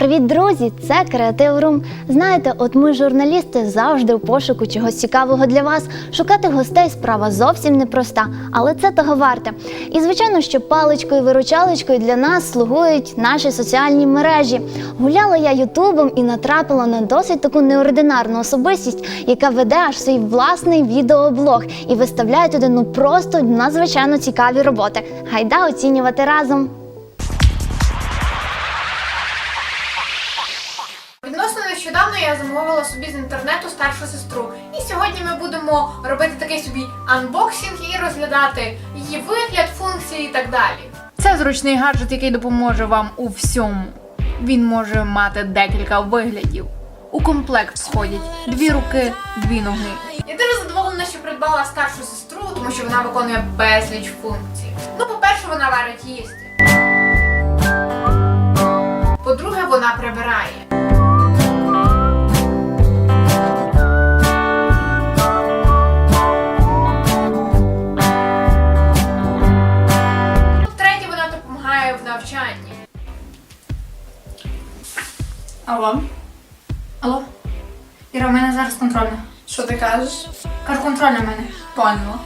Привіт, друзі! Це Креатив Рум. Знаєте, от ми, журналісти, завжди у пошуку чогось цікавого для вас. Шукати гостей справа зовсім непроста, але це того варте. І звичайно, що паличкою виручалочкою для нас слугують наші соціальні мережі. Гуляла я Ютубом і натрапила на досить таку неординарну особистість, яка веде аж свій власний відеоблог і виставляє туди ну просто надзвичайно цікаві роботи. Гайда оцінювати разом. Я замовила собі з інтернету старшу сестру. І сьогодні ми будемо робити такий собі анбоксинг і розглядати її вигляд, функції і так далі. Це зручний гаджет, який допоможе вам у всьому. Він може мати декілька виглядів. У комплект входять дві руки, дві ноги. Я дуже задоволена, що придбала старшу сестру, тому що вона виконує безліч функцій. Ну, по-перше, вона варить їсти. По-друге, вона прибирає. Алло? Алло? Іра, в мене зараз контрольна. Що ти кажеш? Кажу, контрольна в мене. Поняла.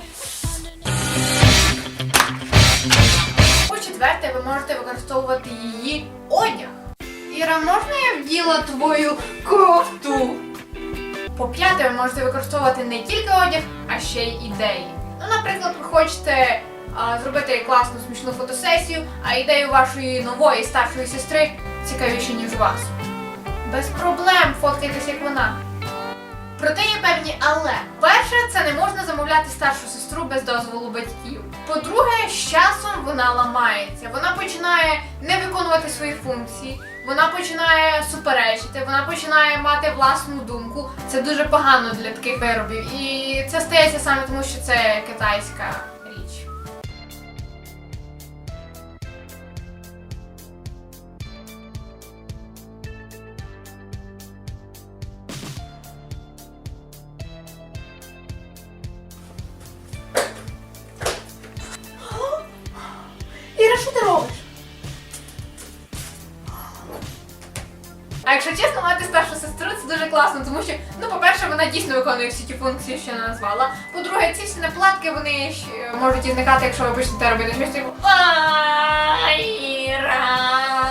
По-четверте, ви можете використовувати її одяг. Іра, можна я вділа твою кофту? По-п'яте, ви можете використовувати не тільки одяг, а ще й ідеї. Ну, наприклад, ви хочете а, зробити класну смішну фотосесію, а ідею вашої нової старшої сестри цікавіше, ніж у вас. Без проблем фоткайтесь, як вона. Проте є певні але. Перше, це не можна замовляти старшу сестру без дозволу батьків. По-друге, з часом вона ламається. Вона починає не виконувати свої функції, вона починає суперечити, вона починає мати власну думку. Це дуже погано для таких виробів. І це стається саме тому, що це китайська Іра, що ти робиш? А якщо чесно, мати старшу сестру це дуже класно, тому що, ну, по-перше, вона дійсно виконує всі ті функції, що я назвала. По-друге, ці всі наплатки вони можуть і зникати, якщо ви почнете робити щось типу «А,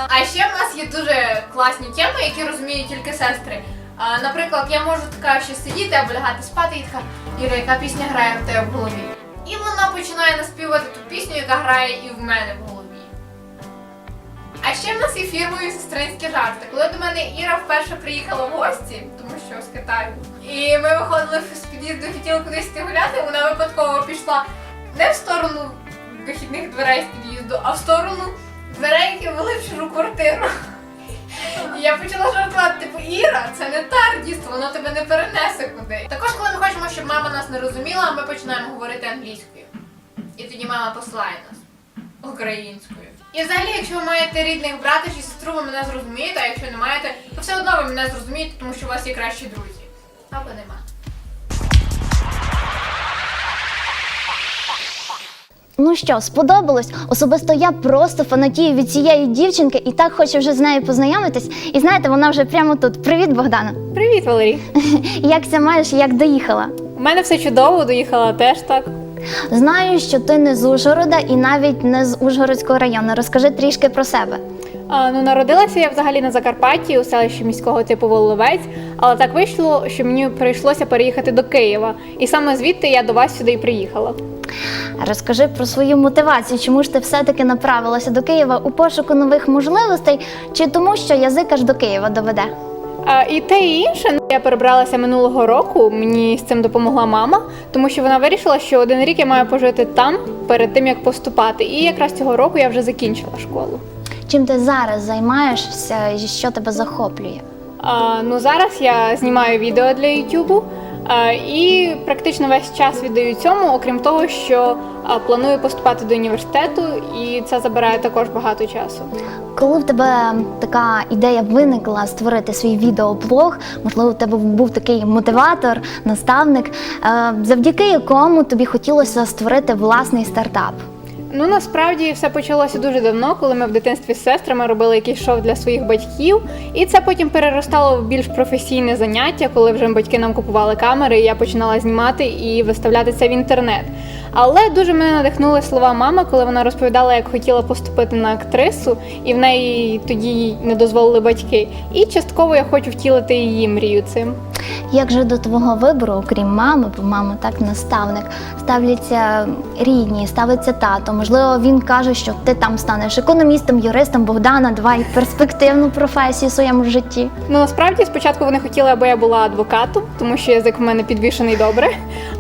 А ще в нас є дуже класні теми, які розуміють тільки сестри. А, наприклад, я можу така ще сидіти або лягати спати і така Іра, яка пісня грає в тебе в голові? І вона починає наспівати ту пісню, яка грає і в мене в голові. А ще в нас є фірмові сестринські жарти. Коли до мене Іра вперше приїхала в гості, тому що з Китаю, і ми виходили з під'їзду, хотіли кудись гуляти, вона випадково пішла не в сторону вихідних дверей з під'їзду, а в сторону дверей, які вели в чужу квартиру. І я почала жартувати, типу, Іра, це не тардіст, воно тебе не перенесе куди. Також, коли ми хочемо, щоб мама нас не розуміла, ми починаємо говорити англійською. І тоді мама посилає нас українською. І взагалі, якщо ви маєте рідних брата чи сестру, ви мене зрозумієте, а якщо не маєте, то все одно ви мене зрозумієте, тому що у вас є кращі друзі. Або нема. Ну що, сподобалось? Особисто я просто фанатію від цієї дівчинки і так хочу вже з нею познайомитись. І знаєте, вона вже прямо тут. Привіт, Богдана! Привіт, Валерій. Як це маєш, як доїхала? У мене все чудово, доїхала теж так. Знаю, що ти не з Ужгорода і навіть не з Ужгородського району. Розкажи трішки про себе. А, ну, народилася я взагалі на Закарпатті у селищі міського типу Воловець, але так вийшло, що мені прийшлося переїхати до Києва. І саме звідти я до вас сюди і приїхала. Розкажи про свою мотивацію, чому ж ти все-таки направилася до Києва у пошуку нових можливостей, чи тому, що язик аж до Києва доведе? А, і те і інше я перебралася минулого року. Мені з цим допомогла мама, тому що вона вирішила, що один рік я маю пожити там перед тим як поступати. І якраз цього року я вже закінчила школу. Чим ти зараз займаєшся і що тебе захоплює? А, ну зараз я знімаю відео для Ютубу і практично весь час віддаю цьому, окрім того, що планую поступати до університету, і це забирає також багато часу. Коли в тебе така ідея виникла створити свій відеоблог, можливо, у тебе був такий мотиватор, наставник, е, завдяки якому тобі хотілося створити власний стартап. Ну насправді все почалося дуже давно, коли ми в дитинстві з сестрами робили якийсь шоу для своїх батьків, і це потім переростало в більш професійне заняття, коли вже батьки нам купували камери, і я починала знімати і виставляти це в інтернет. Але дуже мене надихнули слова мами, коли вона розповідала, як хотіла поступити на актрису, і в неї тоді не дозволили батьки. І частково я хочу втілити її мрію цим. Як же до твого вибору, окрім мами, бо мама так наставник, ставляться рідні, ставиться тато. Можливо, він каже, що ти там станеш економістом, юристом, Богдана, давай перспективну професію в своєму житті. Ну насправді спочатку вони хотіли, аби я була адвокатом, тому що язик в мене підвішений добре.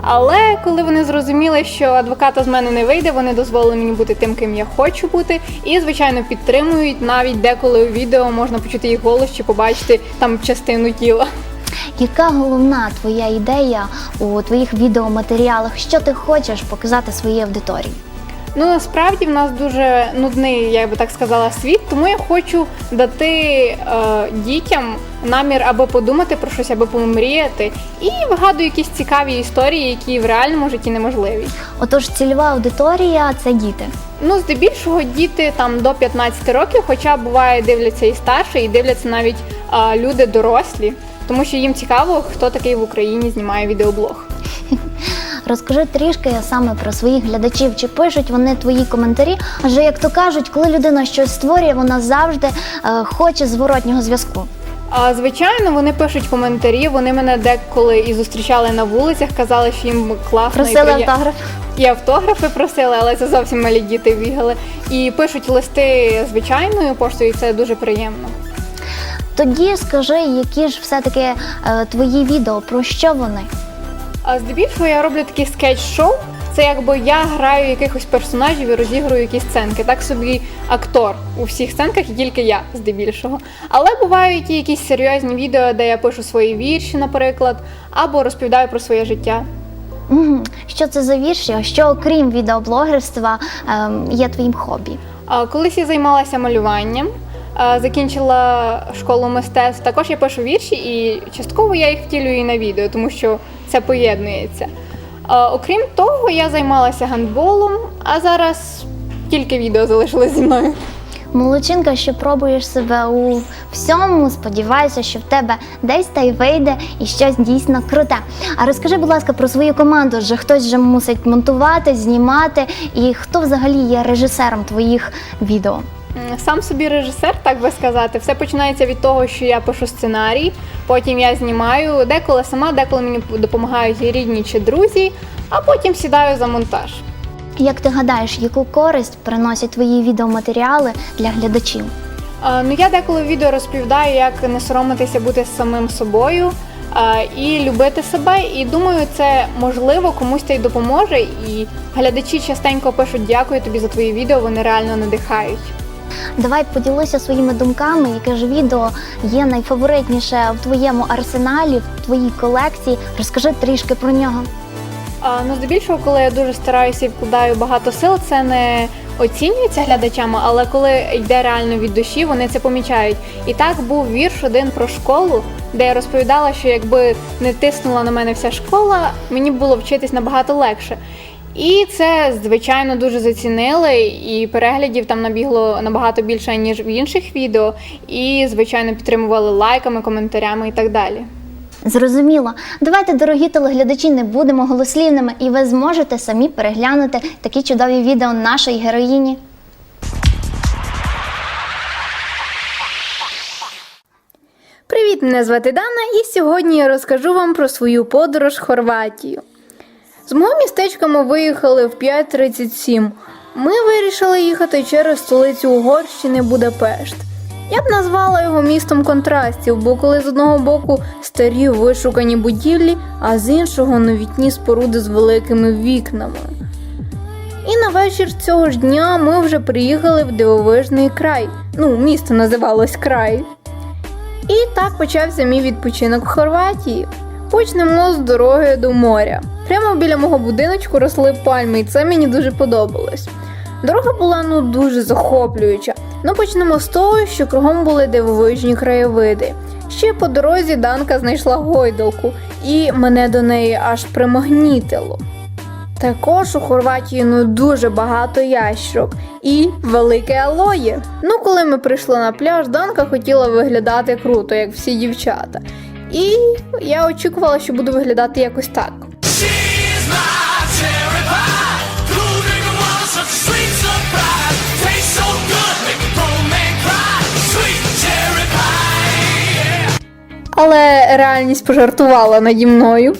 Але коли вони зрозуміли, що адвоката з мене не вийде, вони дозволили мені бути тим, ким я хочу бути, і звичайно підтримують. Навіть деколи у відео можна почути їх голос чи побачити там частину тіла. Яка головна твоя ідея у твоїх відеоматеріалах? Що ти хочеш показати своїй аудиторії? Ну насправді в нас дуже нудний, я би так сказала, світ, тому я хочу дати е, дітям намір або подумати про щось, або помріяти, і вигадую якісь цікаві історії, які в реальному житті неможливі. Отож, цільова аудиторія це діти. Ну, здебільшого діти там до 15 років, хоча буває дивляться і старше, і дивляться навіть а, люди дорослі, тому що їм цікаво, хто такий в Україні знімає відеоблог. Розкажи трішки саме про своїх глядачів, чи пишуть вони твої коментарі. Адже як то кажуть, коли людина щось створює, вона завжди е, хоче зворотнього зв'язку. А звичайно, вони пишуть коментарі. Вони мене деколи і зустрічали на вулицях, казали, що їм класно і Просили приє- автограф. І автографи просили, але це зовсім малі діти бігали. І пишуть листи звичайною поштою, і це дуже приємно. Тоді скажи, які ж все-таки е, твої відео, про що вони? А здебільшого я роблю такі скетч-шоу. Це якби я граю якихось персонажів і розіграю якісь сценки. Так собі актор у всіх сценках і тільки я здебільшого. Але бувають і якісь серйозні відео, де я пишу свої вірші, наприклад, або розповідаю про своє життя. Що це за вірші? А Що окрім відеоблогерства ем, є твоїм хобі? Колись я займалася малюванням, закінчила школу мистецтв. Також я пишу вірші, і частково я їх втілюю і на відео, тому що це поєднується. Окрім того, я займалася гандболом, а зараз тільки відео залишилось зі мною. Молодчинка, що пробуєш себе у всьому, сподіваюся, що в тебе десь та й вийде і щось дійсно круте. А розкажи, будь ласка, про свою команду. Же хтось же мусить монтувати, знімати, і хто взагалі є режисером твоїх відео? Сам собі режисер, так би сказати, все починається від того, що я пишу сценарій, потім я знімаю деколи сама, деколи мені допомагають рідні чи друзі, а потім сідаю за монтаж. Як ти гадаєш, яку користь приносять твої відеоматеріали для глядачів? А, Ну я деколи в відео розповідаю, як не соромитися бути самим собою а, і любити себе. І думаю, це можливо комусь це й допоможе. І глядачі частенько пишуть дякую тобі за твої відео, вони реально надихають. Давай поділися своїми думками, яке ж відео є найфаворитніше в твоєму арсеналі, в твоїй колекції. Розкажи трішки про нього. А, ну, здебільшого, коли я дуже стараюся і вкладаю багато сил, це не оцінюється глядачами, але коли йде реально від душі, вони це помічають. І так був вірш один про школу, де я розповідала, що якби не тиснула на мене вся школа, мені було вчитись набагато легше. І це, звичайно, дуже зацінили, і переглядів там набігло набагато більше, ніж в інших відео. І, звичайно, підтримували лайками, коментарями і так далі. Зрозуміло. Давайте, дорогі телеглядачі, не будемо голослівними, і ви зможете самі переглянути такі чудові відео нашої героїні. Привіт, мене звати Дана, і сьогодні я розкажу вам про свою подорож в Хорватію. З мого містечка ми виїхали в 5.37. Ми вирішили їхати через столицю Угорщини Будапешт. Я б назвала його містом контрастів, бо коли з одного боку старі вишукані будівлі, а з іншого новітні споруди з великими вікнами. І на вечір цього ж дня ми вже приїхали в дивовижний край. Ну, місто називалось край. І так почався мій відпочинок в Хорватії. Почнемо з дороги до моря. Прямо біля мого будиночку росли пальми, і це мені дуже подобалось. Дорога була ну дуже захоплююча. Ну почнемо з того, що кругом були дивовижні краєвиди. Ще по дорозі Данка знайшла гойдалку, і мене до неї аж примагнітило. Також у Хорватії ну дуже багато ящерок і велике алоє. Ну, коли ми прийшли на пляж, Данка хотіла виглядати круто, як всі дівчата. І я очікувала, що буду виглядати якось так. Але реальність пожартувала наді Cooling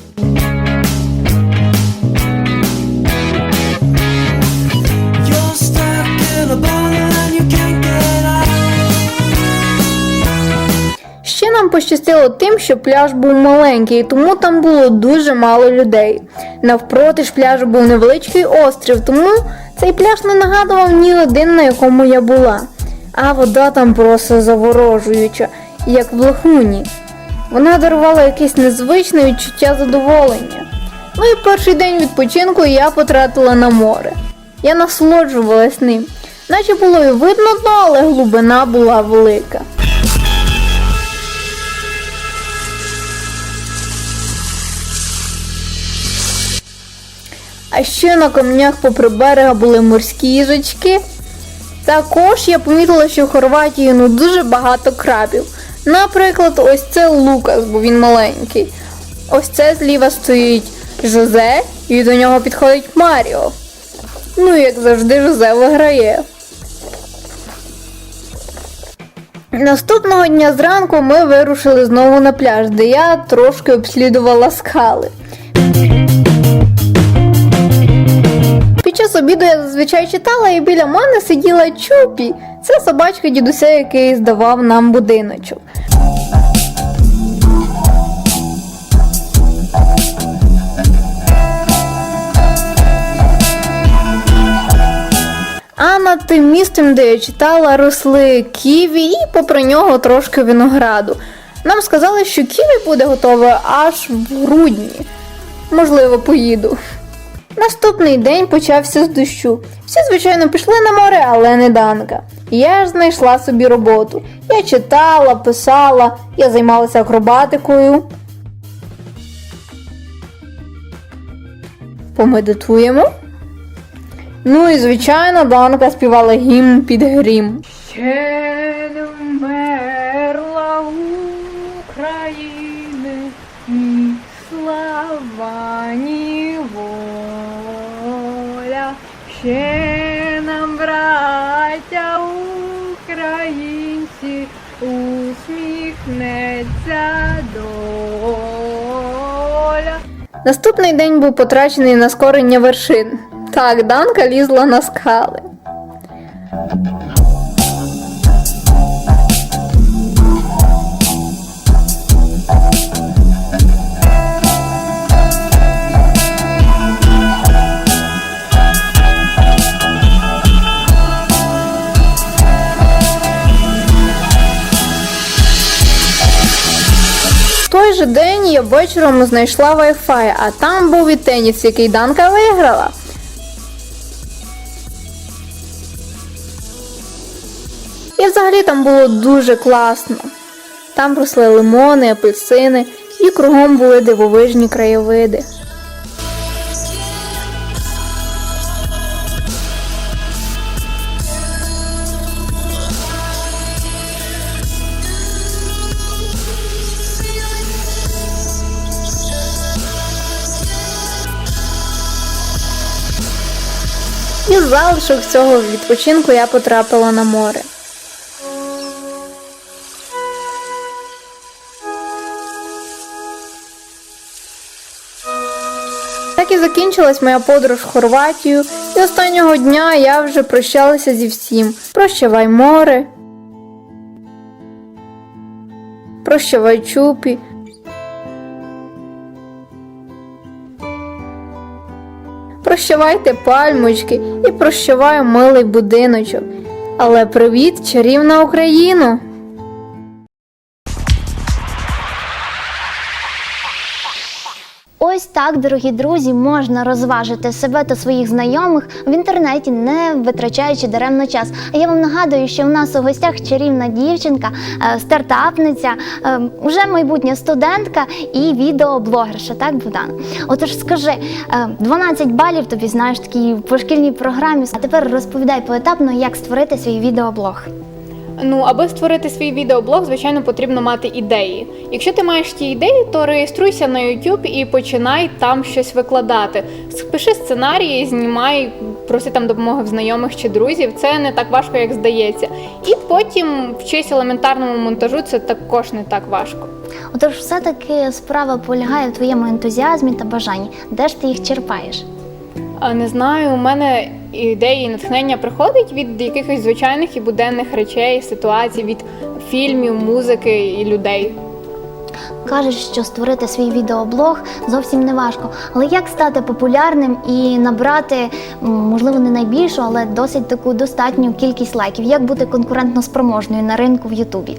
пощастило тим, що пляж був маленький, тому там було дуже мало людей. Навпроти ж пляжу був невеличкий острів, тому цей пляж не нагадував ні один, на якому я була. А вода там просто заворожуюча, як в лахуні. Вона дарувала якесь незвичне відчуття задоволення. Ну і перший день відпочинку я потратила на море. Я насолоджувалась ним. Наче було і видно дно, але глибина була велика. А ще на камнях попри берега були морські їжачки. Також я помітила, що в Хорватії ну дуже багато крабів. Наприклад, ось це Лукас, бо він маленький. Ось це зліва стоїть Жозе, і до нього підходить Маріо. Ну, як завжди, Жозе виграє. Наступного дня зранку ми вирушили знову на пляж, де я трошки обслідувала скали. Обіду я зазвичай читала, і біля мене сиділа Чупі. Це собачка дідуся, який здавав нам будиночок. А над тим містом, де я читала, росли ківі і попри нього трошки винограду. Нам сказали, що ківі буде готове аж в грудні. Можливо, поїду. Наступний день почався з дощу. Всі, звичайно, пішли на море, але не Данка. Я ж знайшла собі роботу. Я читала, писала, я займалася акробатикою. Помедитуємо. Ну і звичайно, Данка співала гімн під грім. Ще Ще нам, браття українці, усміхнеться доля. Наступний день був потрачений на скорення вершин. Так, Данка лізла на скали. Же день я вечором знайшла Wi-Fi, а там був і теніс, який Данка виграла. І взагалі там було дуже класно. Там росли лимони, апельсини, і кругом були дивовижні краєвиди. І залишок цього відпочинку я потрапила на море. Так і закінчилась моя подорож в Хорватію, і останнього дня я вже прощалася зі всім. Прощавай море. Прощавай чупі. Прощавайте пальмочки і прощавай милий будиночок. Але привіт, чарівна Україна! Так, дорогі друзі, можна розважити себе та своїх знайомих в інтернеті, не витрачаючи даремно час. А я вам нагадую, що у нас у гостях чарівна дівчинка, е, стартапниця, е, уже майбутня студентка і відеоблогерша. Так, Богдан? Отож, скажи, е, 12 балів тобі знаєш такі по шкільній програмі. А тепер розповідай поетапно, як створити свій відеоблог. Ну, аби створити свій відеоблог, звичайно, потрібно мати ідеї. Якщо ти маєш ті ідеї, то реєструйся на YouTube і починай там щось викладати. Пиши сценарії, знімай, проси там допомоги в знайомих чи друзів. Це не так важко, як здається. І потім вчись елементарному монтажу, це також не так важко. Отож, все-таки справа полягає в твоєму ентузіазмі та бажанні. Де ж ти їх черпаєш? Не знаю, у мене ідеї і натхнення приходить від якихось звичайних і буденних речей, ситуацій, від фільмів, музики і людей. Кажеш, що створити свій відеоблог зовсім не важко. Але як стати популярним і набрати, можливо, не найбільшу, але досить таку достатню кількість лайків? Як бути конкурентно спроможною на ринку в Ютубі?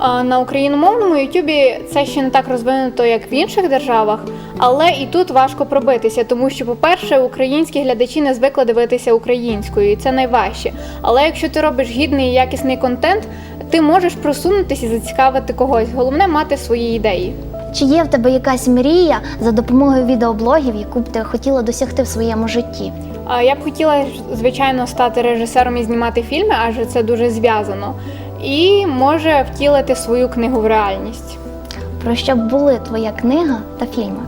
На україномовному Ютубі це ще не так розвинуто, як в інших державах, але і тут важко пробитися, тому що, по-перше, українські глядачі не звикли дивитися українською, і це найважче. Але якщо ти робиш гідний і якісний контент, ти можеш просунутися і зацікавити когось. Головне мати свої ідеї. Чи є в тебе якась мрія за допомогою відеоблогів, яку б ти хотіла досягти в своєму житті? Я б хотіла, звичайно, стати режисером і знімати фільми, адже це дуже зв'язано. І може втілити свою книгу в реальність. Про що б були твоя книга та фільми?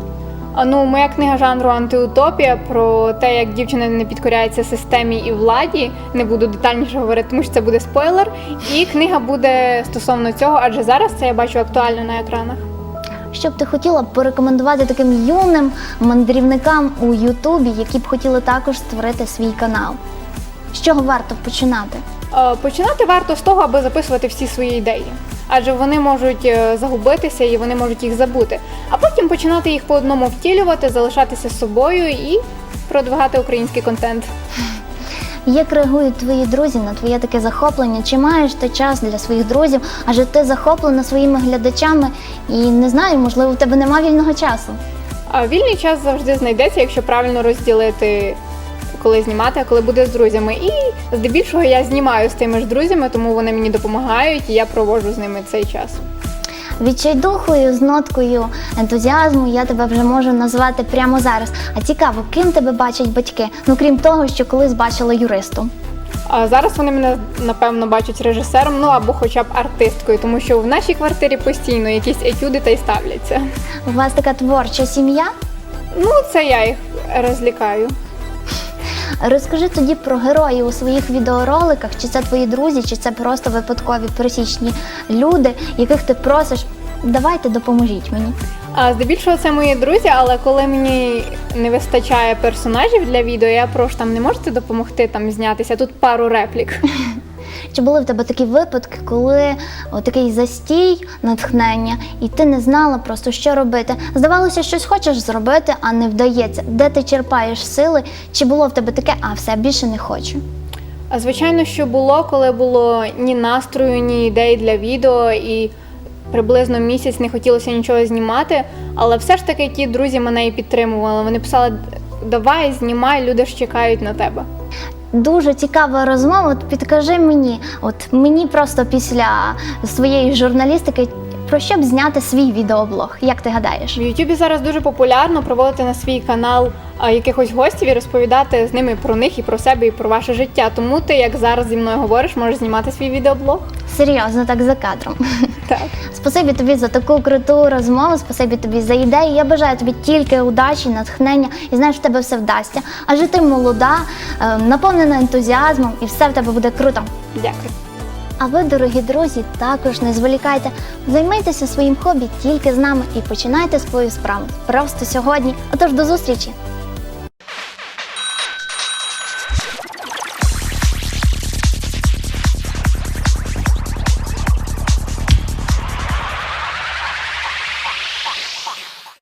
А, Ну, моя книга жанру антиутопія про те, як дівчина не підкоряється системі і владі. Не буду детальніше говорити, тому що це буде спойлер. І книга буде стосовно цього, адже зараз це я бачу актуально на екранах. Що б ти хотіла порекомендувати таким юним мандрівникам у Ютубі, які б хотіли також створити свій канал? З чого варто починати? Е, Починати варто з того, аби записувати всі свої ідеї. Адже вони можуть е, загубитися і вони можуть їх забути. А потім починати їх по одному втілювати, залишатися з собою і продвигати український контент. Як реагують твої друзі на твоє таке захоплення? Чи маєш ти час для своїх друзів? Адже ти захоплена своїми глядачами і не знаю, можливо, в тебе нема вільного часу. А вільний час завжди знайдеться, якщо правильно розділити, коли знімати, а коли буде з друзями. І здебільшого я знімаю з тими ж друзями, тому вони мені допомагають, і я проводжу з ними цей час. Відчайдухою з ноткою ентузіазму я тебе вже можу назвати прямо зараз. А цікаво, ким тебе бачать батьки? Ну крім того, що колись бачила юристом. А зараз вони мене напевно бачать режисером, ну або хоча б артисткою, тому що в нашій квартирі постійно якісь етюди та й ставляться. У вас така творча сім'я? Ну, це я їх розлікаю. Розкажи тоді про героїв у своїх відеороликах, чи це твої друзі, чи це просто випадкові пересічні люди, яких ти просиш. Давайте допоможіть мені. А здебільшого це мої друзі, але коли мені не вистачає персонажів для відео, я прошу там не можете допомогти там знятися. Тут пару реплік. Чи були в тебе такі випадки, коли такий застій, натхнення, і ти не знала просто, що робити? Здавалося, щось хочеш зробити, а не вдається. Де ти черпаєш сили? Чи було в тебе таке, а все більше не хочу? А звичайно, що було, коли було ні настрою, ні ідей для відео, і приблизно місяць не хотілося нічого знімати. Але все ж таки ті друзі мене і підтримували. Вони писали: давай, знімай, люди ж чекають на тебе. Дуже цікава розмова. От підкажи мені, от мені просто після своєї журналістики, про що б зняти свій відеоблог? Як ти гадаєш? В Ютубі зараз дуже популярно проводити на свій канал якихось гостів і розповідати з ними про них і про себе, і про ваше життя. Тому ти, як зараз зі мною говориш, можеш знімати свій відеоблог. Серйозно, так за кадром. Так. Спасибі тобі за таку круту розмову. Спасибі тобі за ідеї. Я бажаю тобі тільки удачі, натхнення і знаєш, в тебе все вдасться. Адже ти молода, е, наповнена ентузіазмом, і все в тебе буде круто. Дякую. А ви, дорогі друзі, також не зволікайте. Займайтеся своїм хобі тільки з нами і починайте свою справу просто сьогодні. Отож, до зустрічі!